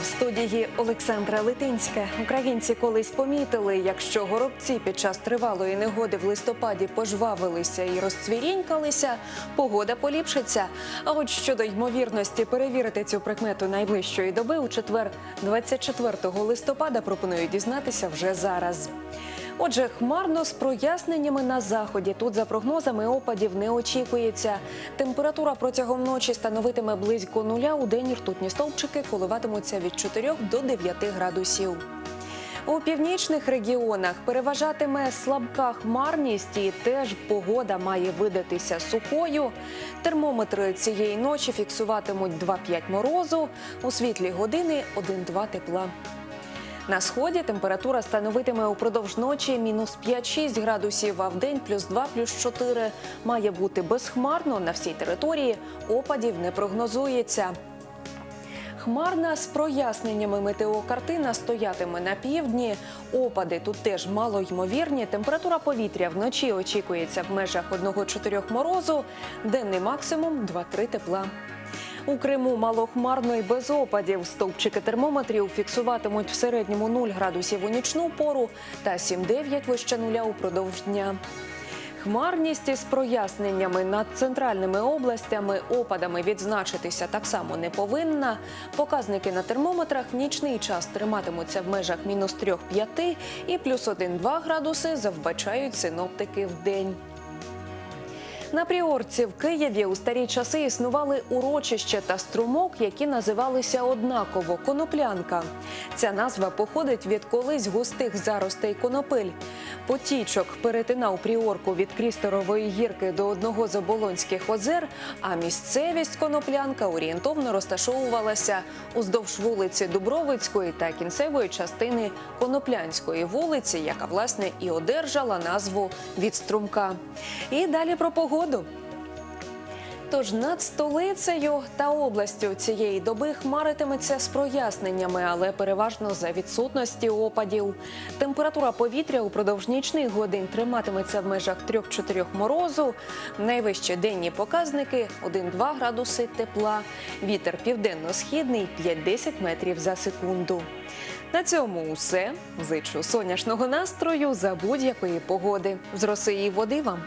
в студії Олександра Литинська. Українці колись помітили, якщо горобці під час тривалої негоди в листопаді пожвавилися і розцвірінькалися, погода поліпшиться. А от щодо ймовірності перевірити цю прикмету найближчої доби у четвер, 24 листопада, пропоную дізнатися вже зараз. Отже, хмарно з проясненнями на заході. Тут за прогнозами опадів не очікується. Температура протягом ночі становитиме близько нуля. У день ртутні стовпчики коливатимуться від 4 до 9 градусів. У північних регіонах переважатиме слабка хмарність і теж погода має видатися сухою. Термометри цієї ночі фіксуватимуть 2-5 морозу, у світлі години 1-2 тепла. На сході температура становитиме упродовж ночі мінус 5-6 градусів, а в день плюс 2, плюс 4. Має бути безхмарно на всій території. Опадів не прогнозується. Хмарна з проясненнями метеокартина стоятиме на півдні. Опади тут теж мало ймовірні. Температура повітря вночі очікується в межах 1-4 морозу, денний максимум 2-3 тепла. У Криму малохмарно і без опадів. Стовпчики термометрів фіксуватимуть в середньому 0 градусів у нічну пору та 7-9 вище нуля упродовж дня. Хмарність із проясненнями над центральними областями опадами відзначитися так само не повинна. Показники на термометрах в нічний час триматимуться в межах мінус 3-5 і плюс 1-2 градуси завбачають синоптики в день. На Пріорці в Києві у старі часи існували урочище та струмок, які називалися однаково коноплянка. Ця назва походить від колись густих заростей конопель. Потічок перетинав Пріорку від Крісторової гірки до одного з оболонських озер, а місцевість коноплянка орієнтовно розташовувалася уздовж вулиці Дубровицької та кінцевої частини Коноплянської вулиці, яка власне і одержала назву від струмка. І далі про погоду. Тож над столицею та областю цієї доби хмаритиметься з проясненнями, але переважно за відсутності опадів. Температура повітря упродовж нічних годин триматиметься в межах 3-4 морозу. Найвищі денні показники 1-2 градуси тепла. Вітер південно-східний 5-10 метрів за секунду. На цьому усе. Зичу сонячного настрою за будь-якої погоди. З роси і води вам.